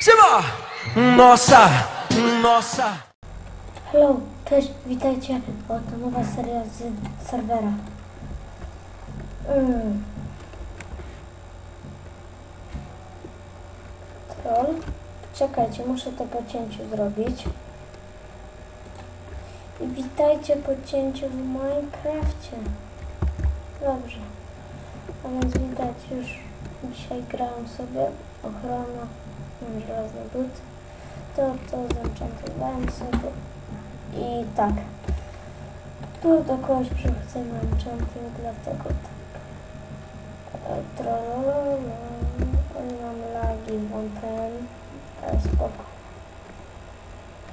Siema! Nossa! Nossa! Hello, cześć, witajcie. Oto nowa seria z serwera. Mm. Troll. Czekajcie, muszę to po cięciu zrobić. I witajcie po cięciu w Minecrafcie. Dobrze. A więc widać już dzisiaj grałem sobie ochrona, mam żelazny but. To, to zenchantowałem sobie. I tak. Tu do kogoś przychodzę na enchanting, dlatego tak. Trolololo. Mam lagi. Ale spoko.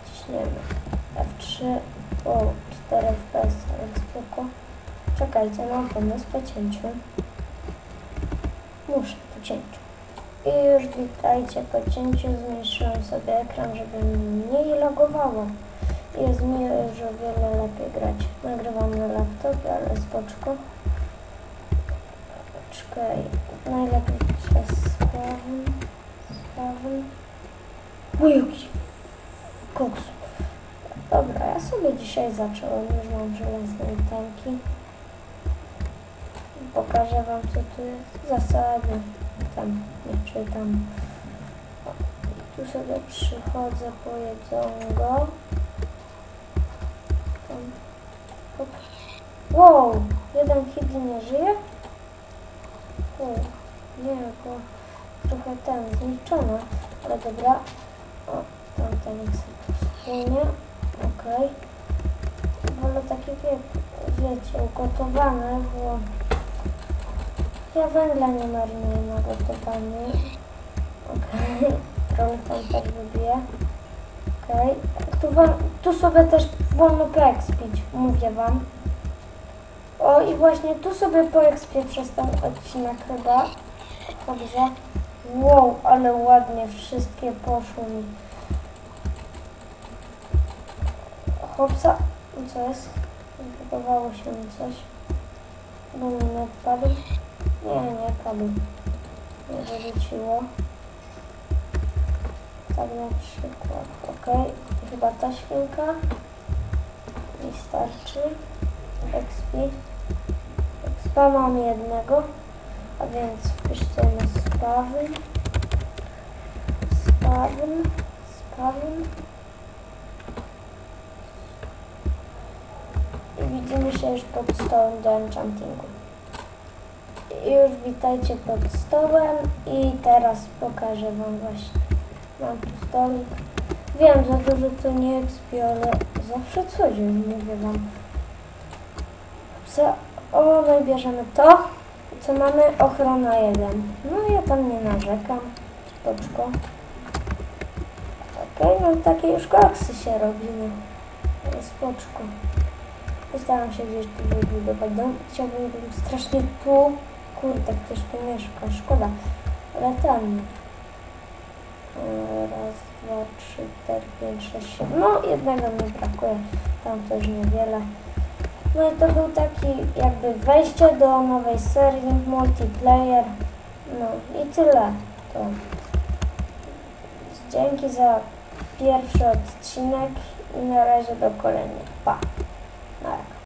Ciśniemy. F3. O, 4 FPS, ale spoko. Czekajcie, mam pomysł po cięciu. Muszę po cięciu. I już witajcie po cięciu. Zmniejszyłem sobie ekran, żeby mniej logowało. Jest mi już o wiele lepiej grać. Nagrywam na laptopie, ale spoczko. Czekaj, najlepiej przez sprawę. Sprawę. Jakiś koks. Dobra, ja sobie dzisiaj zacząłem. Już mam żelazne tanki. Pokażę wam co tu jest. Zasady. Tam nie czytam. Tu sobie przychodzę po jedzonko. Tam. Hop. Wow! Jeden hit nie żyje? Nie, bo trochę ten zniszczony. Ale dobra. O, tamten jest wspólnie. Okej. Wolę takie, wie, wiecie, ugotowane, bo ja węgla nie marynuję na gotowanie. Okej. Trochę tam tak wybije. Okej. Tu, wam- tu sobie też wolno poekspić, mówię wam. O i właśnie tu sobie poekspię przez ten odcinek chyba. Dobrze. Wow, ale ładnie wszystkie poszły mi. Hopsa. Co jest? Wydawało się mi coś. Bo mi nie padł. Nie, nie padł. Nie wyrzuciło. Tak na przykład. Ok. Chyba ta świnka. I starczy. XP. Expa mam jednego. A więc wpiszemy spawin. Spawin. Spawin. I widzimy się już pod stołem do enchantingu. Już witajcie pod stołem i teraz pokażę wam właśnie. Mam tu stolik. Wiem, za dużo to nie ekspię, ale zawsze coś już mówię wam. Co? O, no i bierzemy to. Co mamy? Ochrona 1. No ja tam nie narzekam. Spoczko. Okej, no takie już koksy się robimy. Spoczko. Postaram się gdzieś tu wybudować dom. Chciałbym strasznie tu. Kurde, ktoś tu mieszka. Szkoda. Ale tam. E, Raz, dwa, trzy, cztery, pięć, sześć, siedem. No, jednego mi brakuje. Tam też niewiele. No i to był taki jakby wejście do nowej serii multiplayer. No i tyle. To. Dzięki za pierwszy odcinek i na razie do kolejnych. Pa!